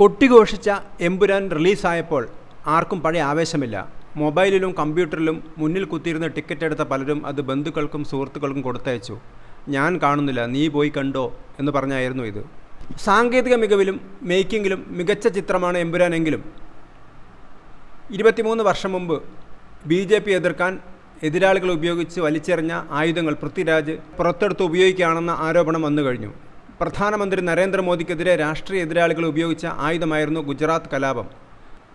കൊട്ടിഘോഷിച്ച എമ്പുരാൻ റിലീസായപ്പോൾ ആർക്കും പഴയ ആവേശമില്ല. മൊബൈലിലും കമ്പ്യൂട്ടറിലും മുന്നിൽ കുത്തിയിരുന്ന് ടിക്കറ്റ് എടുത്ത പലരും അത് ബന്ധുക്കൾക്കും സുഹൃത്തുക്കൾക്കും കൊടുത്തയച്ചു. ഞാൻ കാണുന്നില്ല നീ പോയി കണ്ടോ എന്ന് പറഞ്ഞായിരുന്നു ഇത്. സാങ്കേതിക മികവിലും മേക്കിങ്ങിലും മികച്ച ചിത്രമാണ് എമ്പുരാനെങ്കിലും ഇരുപത്തിമൂന്ന് വർഷം മുമ്പ് ബി ജെ പി എതിർക്കാൻ എതിരാളികൾ ഉപയോഗിച്ച് വലിച്ചെറിഞ്ഞ ആയുധങ്ങൾ പൃഥ്വിരാജ് പുറത്തെടുത്ത് ഉപയോഗിക്കുകയാണെന്ന ആരോപണം വന്നു കഴിഞ്ഞു പ്രധാനമന്ത്രി നരേന്ദ്രമോദിക്കെതിരെ രാഷ്ട്രീയ എതിരാളികൾ ഉപയോഗിച്ച ആയുധമായിരുന്നു ഗുജറാത്ത് കലാപം.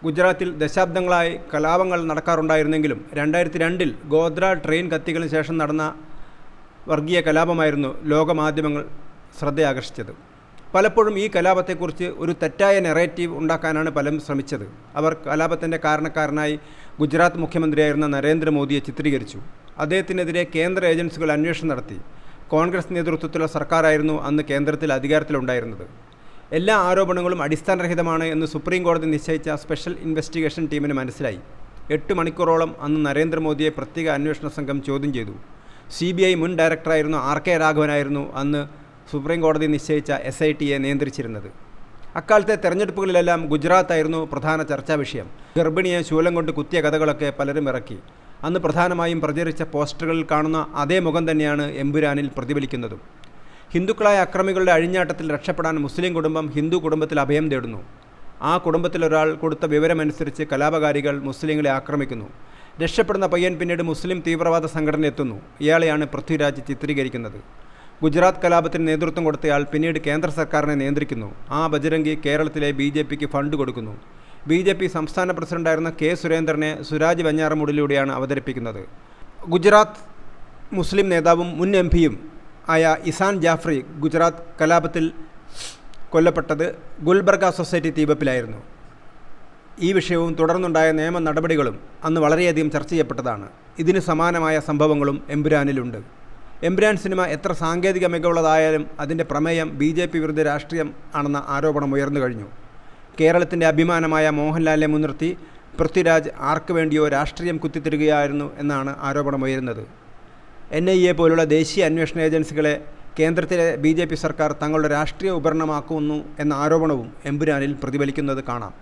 ഗുജറാത്തിൽ ദശാബ്ദങ്ങളായി കലാപങ്ങൾ നടക്കാറുണ്ടായിരുന്നെങ്കിലും രണ്ടായിരത്തി രണ്ടിൽ ഗോദ്ര ട്രെയിൻ കത്തികളിന് ശേഷം നടന്ന വർഗീയ കലാപമായിരുന്നു ലോകമാധ്യമങ്ങൾ ശ്രദ്ധയാകർഷിച്ചത്. പലപ്പോഴും ഈ കലാപത്തെക്കുറിച്ച് ഒരു തെറ്റായ നെറേറ്റീവ് ഉണ്ടാക്കാനാണ് പലരും ശ്രമിച്ചത്. അവർ കലാപത്തിന്റെ കാരണക്കാരനായി ഗുജറാത്ത് മുഖ്യമന്ത്രിയായിരുന്ന നരേന്ദ്രമോദിയെ ചിത്രീകരിച്ചു. അദ്ദേഹത്തിനെതിരെ കേന്ദ്ര ഏജൻസികൾ അന്വേഷണം നടത്തി. കോൺഗ്രസ് നേതൃത്വത്തിലുള്ള സർക്കാരായിരുന്നു അന്ന് കേന്ദ്രത്തിൽ അധികാരത്തിലുണ്ടായിരുന്നത്. എല്ലാ ആരോപണങ്ങളും അടിസ്ഥാനരഹിതമാണ് എന്ന് സുപ്രീം കോടതി നിശ്ചയിച്ച സ്പെഷ്യൽ ഇൻവെസ്റ്റിഗേഷൻ ടീമിന് മനസ്സിലായി. എട്ട് മണിക്കൂറോളം അന്ന് നരേന്ദ്രമോദിയെ പ്രത്യേക അന്വേഷണ സംഘം ചോദ്യം ചെയ്തു. സി ബി ഐ മുൻ ഡയറക്ടറായിരുന്നു ആർ കെ രാഘവനായിരുന്നു അന്ന് സുപ്രീം കോടതി നിശ്ചയിച്ച എസ് ഐ ടിയെ നിയന്ത്രിച്ചിരുന്നത്. അക്കാലത്തെ തെരഞ്ഞെടുപ്പുകളിലെല്ലാം ഗുജറാത്തായിരുന്നു പ്രധാന ചർച്ചാ വിഷയം. ഗർഭിണിയെ ശൂലം കൊണ്ട് കുത്തിയ കഥകളൊക്കെ പലരും ഇറക്കി. അന്ന് പ്രധാനമായും പ്രചരിച്ച പോസ്റ്ററുകളിൽ കാണുന്ന അതേ മുഖം തന്നെയാണ് എമ്പുരാനിൽ പ്രതിഫലിക്കുന്നതും. ഹിന്ദുക്കളായ അക്രമികളുടെ അഴിഞ്ഞാട്ടത്തിൽ രക്ഷപ്പെടാൻ മുസ്ലിം കുടുംബം ഹിന്ദു കുടുംബത്തിൽ അഭയം തേടുന്നു. ആ കുടുംബത്തിലൊരാൾ കൊടുത്ത വിവരമനുസരിച്ച് കലാപകാരികൾ മുസ്ലിങ്ങളെ ആക്രമിക്കുന്നു. രക്ഷപ്പെടുന്ന പയ്യൻ പിന്നീട് മുസ്ലിം തീവ്രവാദ സംഘടന എത്തുന്നു. ഇയാളെയാണ് പൃഥ്വിരാജ് ചിത്രീകരിക്കുന്നത്. ഗുജറാത്ത് കലാപത്തിന് നേതൃത്വം കൊടുത്തയാൾ പിന്നീട് കേന്ദ്ര സർക്കാരിനെ നിയന്ത്രിക്കുന്നു. ആ ബജരംഗി കേരളത്തിലെ ബി ഫണ്ട് കൊടുക്കുന്നു. ബി ജെ പി സംസ്ഥാന പ്രസിഡന്റായിരുന്ന കെ സുരേന്ദ്രനെ സുരാജ് വെഞ്ഞാറമൂടിലൂടെയാണ് അവതരിപ്പിക്കുന്നത്. ഗുജറാത്ത് മുസ്ലിം നേതാവും മുൻ എം പിയും ആയ ഇസാൻ ജാഫ്രി ഗുജറാത്ത് കലാപത്തിൽ കൊല്ലപ്പെട്ടത് ഗുൽബർഗ സൊസൈറ്റി തീവപ്പിലായിരുന്നു. ഈ വിഷയവും തുടർന്നുണ്ടായ നിയമ നടപടികളും അന്ന് വളരെയധികം ചർച്ച ചെയ്യപ്പെട്ടതാണ്. ഇതിന് സമാനമായ സംഭവങ്ങളും എമ്പുരാനിലുണ്ട് എമ്പുരാൻ സിനിമ എത്ര സാങ്കേതിക മികവുള്ളതായാലും അതിന്റെ പ്രമേയം ബി ജെ പി വിരുദ്ധ രാഷ്ട്രീയം ആണെന്ന ആരോപണം ഉയർന്നു കഴിഞ്ഞു. കേരളത്തിന്റെ അഭിമാനമായ മോഹൻലാലിനെ മുൻനിർത്തി പൃഥ്വിരാജ് ആർക്ക് വേണ്ടിയോ രാഷ്ട്രീയം കുത്തിത്തിരുകയായിരുന്നു എന്നാണ് ആരോപണം ഉയരുന്നത് എൻ ഐ എ പോലുള്ള ദേശീയ അന്വേഷണ ഏജൻസികളെ കേന്ദ്രത്തിലെ ബി സർക്കാർ തങ്ങളുടെ രാഷ്ട്രീയ ഉപകരണമാക്കുന്നു എന്ന ആരോപണവും എമ്പുരാനിൽ പ്രതിഫലിക്കുന്നത് കാണാം.